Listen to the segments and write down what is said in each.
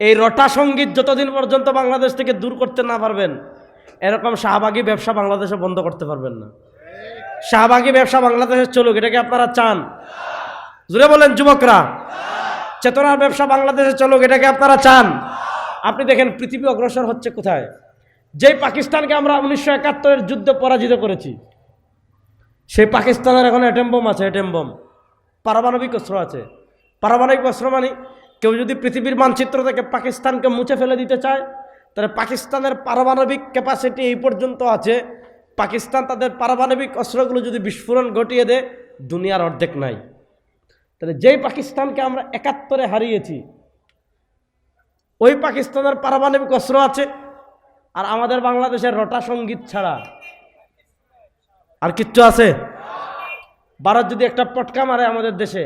এই রটা সংগীত যতদিন পর্যন্ত বাংলাদেশ থেকে দূর করতে না পারবেন, এরকম শাহবাগী ব্যবসা বাংলাদেশে বন্ধ করতে পারবেন না। শাহবাগী ব্যবসা বাংলাদেশে চলুক এটাকে আপনারা চান? জুড়ে বলেন, যুবকরা। চেতনার ব্যবসা বাংলাদেশে চলুক এটাকে আপনারা চান? আপনি দেখেন, পৃথিবী অগ্রসর হচ্ছে কোথায়? যেই পাকিস্তানকে আমরা উনিশশো একাত্তরের যুদ্ধে পরাজিত করেছি, সেই পাকিস্তানের এখন অ্যাটেম বোম আছে অ্যাটেম বোম। পারমাণবিক অস্ত্র আছে। পারমাণবিক অস্ত্র মানে কেউ যদি পৃথিবীর মানচিত্র থেকে পাকিস্তানকে মুছে ফেলে দিতে চায়, তাহলে পাকিস্তানের পারমাণবিক ক্যাপাসিটি এই পর্যন্ত আছে। পাকিস্তান তাদের পারমাণবিক অস্ত্রগুলো যদি বিস্ফোরণ ঘটিয়ে দেয়, দুনিয়ার অর্ধেক নাই। তাহলে যেই পাকিস্তানকে আমরা একাত্তরে হারিয়েছি, ওই পাকিস্তানের পারমাণবিক অস্ত্র আছে, আর আমাদের বাংলাদেশের রটা সংগীত ছাড়া। আর কিচ্ছু আছে? ভারত যদি একটা পটকা মারে আমাদের দেশে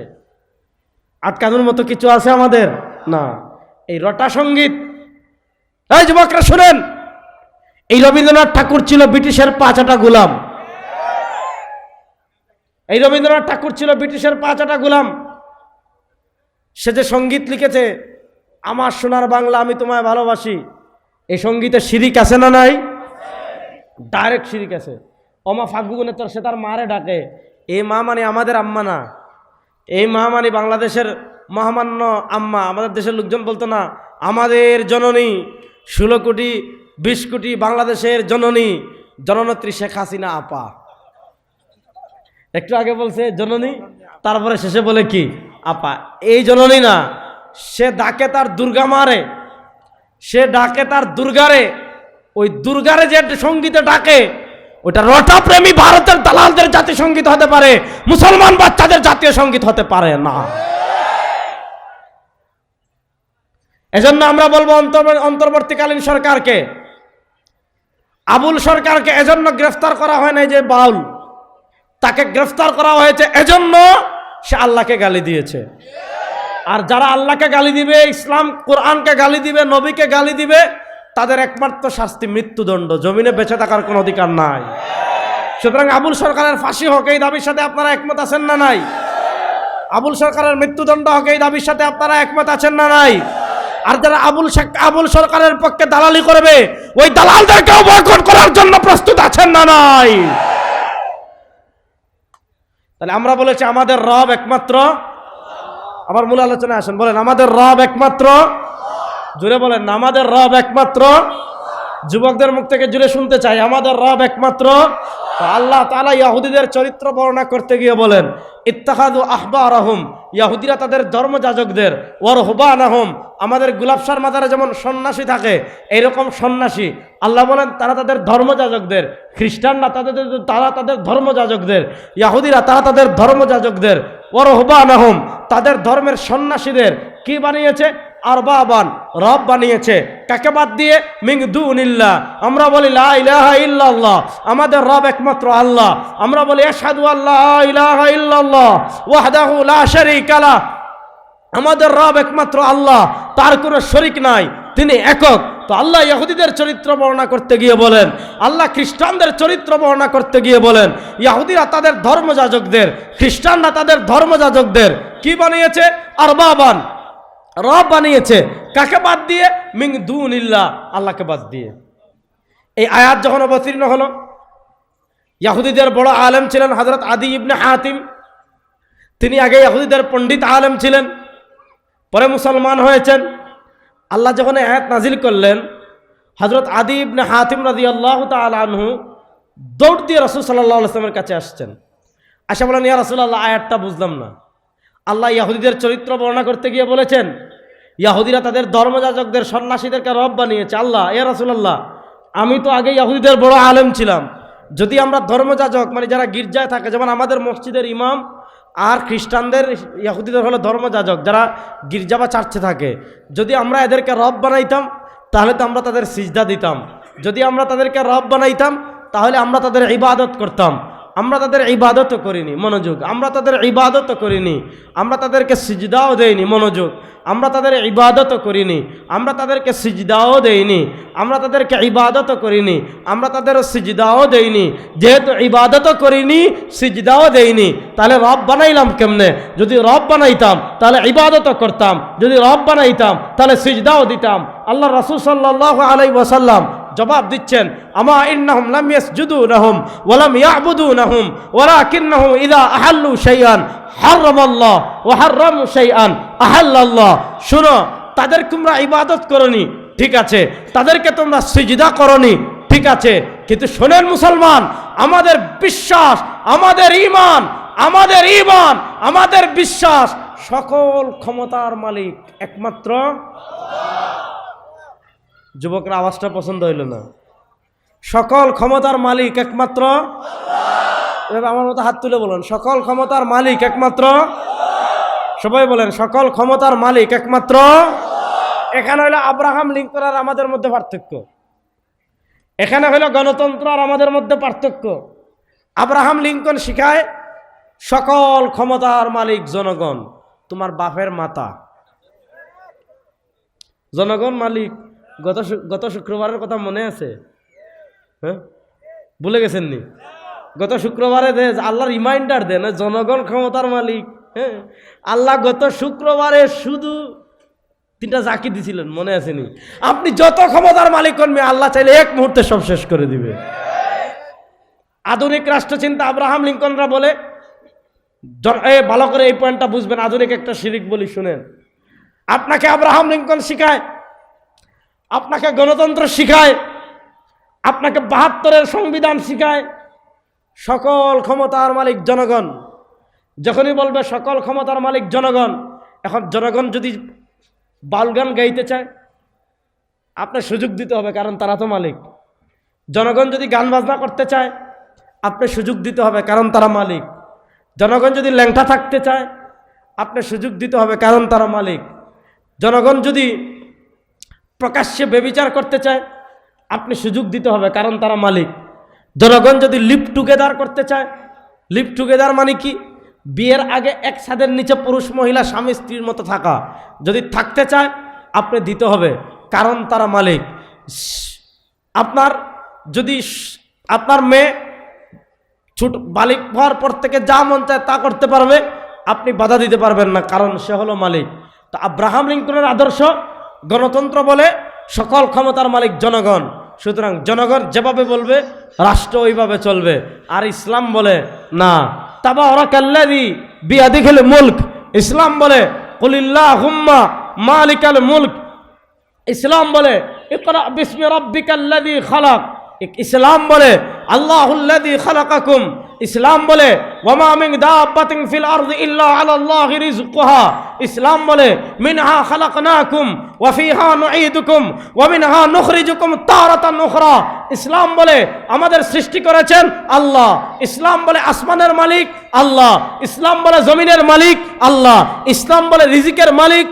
আটকানোর মতো কিছু আছে আমাদের? না। এই রটা সংগীত। এই যুবকরা, শুনেন। এই রবীন্দ্রনাথ ঠাকুর ছিল ব্রিটিশের পাঁচাটা গোলাম। এই রবীন্দ্রনাথ ঠাকুর ছিল ব্রিটিশের পাঁচাটা গোলাম। সে যে সংগীত লিখেছে, আমার সোনার বাংলা আমি তোমায় ভালোবাসি। এই সঙ্গীতে শিরিক আছে না নাই? ডাইরেক্ট শিরিক আছে। অমা ফাগুনে তোর সে তার মারে ডাকে। এ মা মানে আমাদের আম্মা না। এই মা মানে বাংলাদেশের মহামান্য আম্মা, আমাদের দেশের লোকজন বলতো না, আমাদের জননী ষোলো কোটি, বিশ কোটি বাংলাদেশের জননী, জননেত্রী শেখ হাসিনা আপা। একটু আগে বলছে জননী, তারপরে শেষে বলে কি? আপা। এই জননী না, সে ডাকে তার দুর্গা মারে, সে ডাকে তার দুর্গারে, ওই দুর্গারে যে সঙ্গীতে ডাকে ওটা রটা প্রেমী ভারতের দালালদের জাতীয় সংগীত হতে পারে, মুসলমান বাচ্চাদের জাতীয় সংগীত হতে পারে না। এজন্য আমরা বলব অন্তর্বর্তীকালীন সরকারকে, আবুল সরকারকে এজন্য গ্রেফতার করা হয় নাই যে বাউল, তাকে গ্রেফতার করা হয়েছে এজন্য সে আল্লাহকে গালি দিয়েছে। আর যারা আল্লাহকে গালি দিবে, ইসলাম, কোরআনকে গালি দিবে, নবীকে গালি দিবে তাদের একমাত্র শাস্তি মৃত্যুদণ্ড। জমিনে বেঁচে থাকার কোনো অধিকার নাই। সুতরাং আবুল সরকারের ফাঁসি হোক, এই দাবির সাথে আপনারা একমত আছেন না নাই? আবুল সরকারের মৃত্যুদণ্ড হোক, এই দাবির সাথে আপনারা একমত আছেন না নাই? আর যারা আবুল আবুল সরকারের পক্ষে দালালি করবে, ওই দালালদেরকেও বয়কট করার জন্য প্রস্তুত আছেন না নাই? তাহলে আমরা বলেছি আমাদের রব একমাত্র আবার মূল আলোচনায় আসেন, বলেন, আমাদের রব একমাত্র জুড়ে বলেন, আমাদের রব একমাত্র। যুবকদের মুখ থেকে জুড়ে শুনতে চাই, আমাদের রব একমাত্র। আল্লাহ তালা ইয়াহুদিদের চরিত্র বর্ণনা করতে গিয়ে বলেন ইত্তাহাদু আহবার আহম ইয়াহুদিরা তাদের ধর্মযাজকদের ওর হুবান আহম আমাদের গুলাবসার মাজারে যেমন সন্ন্যাসী থাকে এইরকম সন্ন্যাসী। আল্লাহ বলেন, তারা তাদের ধর্মযাজকদের, খ্রিস্টানরা তাদের, তারা তাদের ধর্মযাজকদের, ইয়াহুদিরা তারা তাদের ধর্মযাজকদের ওর হুবান আহম তাদের ধর্মের সন্ন্যাসীদের কি বানিয়েছে? আরবাবান, রব বানিয়েছে। কাকে বাদ দিয়ে? মিং দুনিল্লাহ। আমরা বলি, লা আমাদের রব একমাত্র আল্লাহ। আমরা বলি, আশহাদু আল্লাহ ইলাহা ইল্লাল্লাহ। ওয়াহদাহু লা শারীকা লা আমাদের রব একমাত্র আল্লাহ। তার কোনো শরিক নাই, তিনি একক। তো আল্লাহ ইহুদিদের চরিত্র বর্ণনা করতে গিয়ে বলেন, আল্লাহ খ্রিস্টানদের চরিত্র বর্ণনা করতে গিয়ে বলেন, ইয়াহুদিরা তাদের ধর্মযাজকদের, খ্রিস্টানরা তাদের ধর্মযাজকদের কি বানিয়েছে? আর বাবান রব বানিয়েছে। কাকে বাদ দিয়ে? মিং দুনিল্লাহ, আল্লাহকে বাদ দিয়ে। এই আয়াত যখন অবতীর্ণ হলো, ইয়াহুদিদের বড় আলেম ছিলেন হজরত আদি ইবনে হাতিম। তিনি আগে ইয়াহুদিদের পণ্ডিত আলেম ছিলেন, পরে মুসলমান হয়েছেন। আল্লাহ যখন আয়াত নাজিল করলেন হজরত আদি ইবনে হাতিম রাজি আল্লাহ তালহু দৌড় দিয়ে রসুল সাল্লাহ আসলামের কাছে আসছেন। আশা বলেন, ইয়া রসুল্লাহ আয়াতটা বুঝলাম না। আল্লাহ ইয়াহুদিদের চরিত্র বর্ণনা করতে গিয়ে বলেছেন, ইয়াহুদিরা তাদের ধর্মযাজকদের সন্ন্যাসীদেরকে রব বানিয়েছে। আল্লাহ ইয়া রসুল্লাহ আমি তো আগে ইয়াহুদিদের বড় আলেম ছিলাম। যদি আমরা ধর্মযাজক মানে যারা গির্জায় থাকে, যেমন আমাদের মসজিদের ইমাম আর খ্রিস্টানদের, ইয়াহুদিদের হলো ধর্মযাজক, যারা গির্জা বা চার্চে থাকে, যদি আমরা এদেরকে রব বানাইতাম, তাহলে তো আমরা তাদের সিজদা দিতাম। যদি আমরা তাদেরকে রব বানাইতাম, তাহলে আমরা তাদের ইবাদত করতাম। আমরা তাদের ইবাদতও করিনি, মনোযোগ। আমরা তাদের ইবাদতও করিনি, আমরা তাদেরকে সিজদাও দেইনি, মনোযোগ। আমরা তাদের ইবাদতও করিনি, আমরা তাদেরকে সিজদাও দেইনি, আমরা তাদেরকে ইবাদতও করিনি, আমরা তাদের সিজদাও দেইনি। যেহেতু ইবাদতও করিনি, সিজদাও দেইনি, তাহলে রব বানাইলাম কেমনে? যদি রব বানাইতাম, তাহলে ইবাদতও করতাম। যদি রব বানাইতাম, তাহলে সিজদাও দিতাম। আল্লাহ রাসূল সাল্লাল্লাহু আলাইহি ওয়াসাল্লাম জবাব দিচ্ছেন, আমা ইন্নাহুম লাম ইয়াসজুদু লাহুম ওয়া লাম ইয়াবুদু লাহুম ওয়ালাকিন্নাহু ইযা আহাল্লু শাইআন, হারামাল্লাহ ওয়া হারামু শাইআন, আহাল্লাল্লাহ। শুনো, তাদের তোমরা ইবাদত করনি, ঠিক আছে, তাদেরকে তোমরা সিজদা করনি, ঠিক আছে, কিন্তু শোনেন মুসলমান, আমাদের বিশ্বাস, আমাদের ঈমান আমাদের ঈমান, আমাদের বিশ্বাস, সকল ক্ষমতার মালিক একমাত্র যুবকরা আওয়াজটা পছন্দ হইল না। সকল ক্ষমতার মালিক একমাত্র আমার মতো হাত তুলে বলেন, সকল ক্ষমতার মালিক একমাত্র সবাই বলেন, সকল ক্ষমতার মালিক একমাত্র এখানে হলো আব্রাহাম লিঙ্কন আর আমাদের মধ্যে পার্থক্য। এখানে হলো গণতন্ত্র আর আমাদের মধ্যে পার্থক্য। আব্রাহাম লিঙ্কন শিখায়, সকল ক্ষমতার মালিক জনগণ, তোমার বাপের মাতা। জনগণ মালিক গত গত শুক্রবারের কথা মনে আছে? হ্যাঁ? ভুলে গেছেন নি গত শুক্রবারে দে আল্লাহ রিমাইন্ডার দেন জনগণ ক্ষমতার মালিক হ্যাঁ? আল্লাহ গত শুক্রবারে শুধু তিনটা জাকি দিছিলেন, মনে আছে নি আপনি যত ক্ষমতার মালিক করবে আল্লাহ চাইলে এক মুহূর্তে সব শেষ করে দিবে। আধুনিক রাষ্ট্রচিন্তা আব্রাহাম লিঙ্কনরা বলে ভালো করে এই পয়েন্টটা বুঝবেন, আধুনিক একটা শিরিক বলি শুনেন। আপনাকে আব্রাহাম লিঙ্কন শিখায় আপনাকে গণতন্ত্র শিখায়, আপনাকে বাহাত্তরের সংবিধান শিখায়, সকল ক্ষমতার মালিক জনগণ, যখনই বলবে সকল ক্ষমতার মালিক জনগণ, এখন জনগণ যদি বালগান গাইতে চায়, আপনার সুযোগ দিতে হবে, কারণ তারা তো মালিক। জনগণ যদি গান বাজনা করতে চায় আপনি সুযোগ দিতে হবে, কারণ তারা মালিক। জনগণ যদি ল্যাংটা থাকতে চায় আপনি সুযোগ দিতে হবে, কারণ তারা মালিক। জনগণ যদি প্রকাশ্যে বেবিচার করতে চায়, আপনি সুযোগ দিতে হবে, কারণ তারা মালিক। জনগণ যদি লিপ টুগেদার করতে চায় লিপ টুগেদার মানে কি? বিয়ের আগে এক ছাদের নিচে পুরুষ, মহিলা, স্বামী, স্ত্রীর মতো থাকা। যদি থাকতে চায়, আপনি দিতে হবে, কারণ তারা মালিক। আপনার যদি আপনার মেয়ে ছোট বালিক হওয়ার পর থেকে যা মন চায় তা করতে পারবে, আপনি বাধা দিতে পারবেন না, কারণ সে হলো মালিক। তো আব্রাহাম লিঙ্কনের আদর্শ গণতন্ত্র বলে সকল ক্ষমতার মালিক জনগণ। সুতরাং জনগণ যেভাবে বলবে, রাষ্ট্র ওইভাবে চলবে। আর ইসলাম বলে, না। তাবা ওরা কাল্লাদি বিয়াদি খেলে মুল্ক। ইসলাম বলে কলিল্লাহ হুম্মা মালিকাল মুল্ক। ইসলাম বলে, ইকরা বিসমি রাব্বিকাল্লাযী খালাক। ইসলাম বলে, আল্লাহুল্লাযী খালাকাকুম। ইসলাম বলে, ওয়ামা মিন দাব্বাতিন ফিল আরদি ইল্লা আলাল্লাহি রিজকুহা ইসলাম বলে, মিনহা খালাকনাকুম ওয়া ফিহা নুঈদুকুম ওয়া মিনহা ইসলাম বলে, আমাদের সৃষ্টি করেছেন আল্লাহ। ইসলাম বলে, আসমানের মালিক আল্লাহ। ইসলাম বলে, জমিনের মালিক আল্লাহ। ইসলাম বলে, রিজিকের মালিক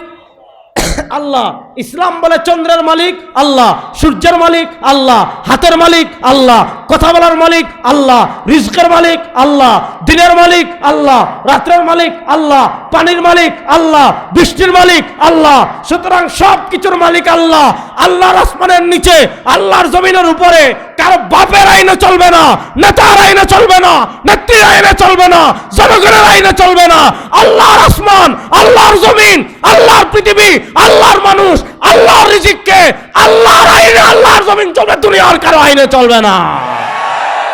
আল্লাহ। ইসলাম বলে চন্দ্রের মালিক, আল্লাহ। সূর্যের মালিক, আল্লাহ। হাতের মালিক, আল্লাহ। কথা বলার মালিক, আল্লাহ। রিজকের মালিক, আল্লাহ। দিনের মালিক, আল্লাহ। রাত্রের মালিক, আল্লাহ। পানির মালিক, আল্লাহ। বৃষ্টির মালিক, আল্লাহ। সুতরাং সব কিছুর মালিক আল্লাহ। আল্লাহর আসমানের নিচে, আল্লাহর জমিনের উপরে, কারও বাপের আইনে চলবে না নেতার আইনে চলবে না নেত্রীর আইনে চলবে না জনগণের আইনে চলবে না। আল্লাহর আসমান, আল্লাহর জমিন, আল্লাহর পৃথিবী, আল্লাহর মানুষ, আল্লাহর রিজিককে, আল্লাহর আইনে, আল্লাহর জমিন চলবে, দুনিয়ার কারও আইনে চলবে না।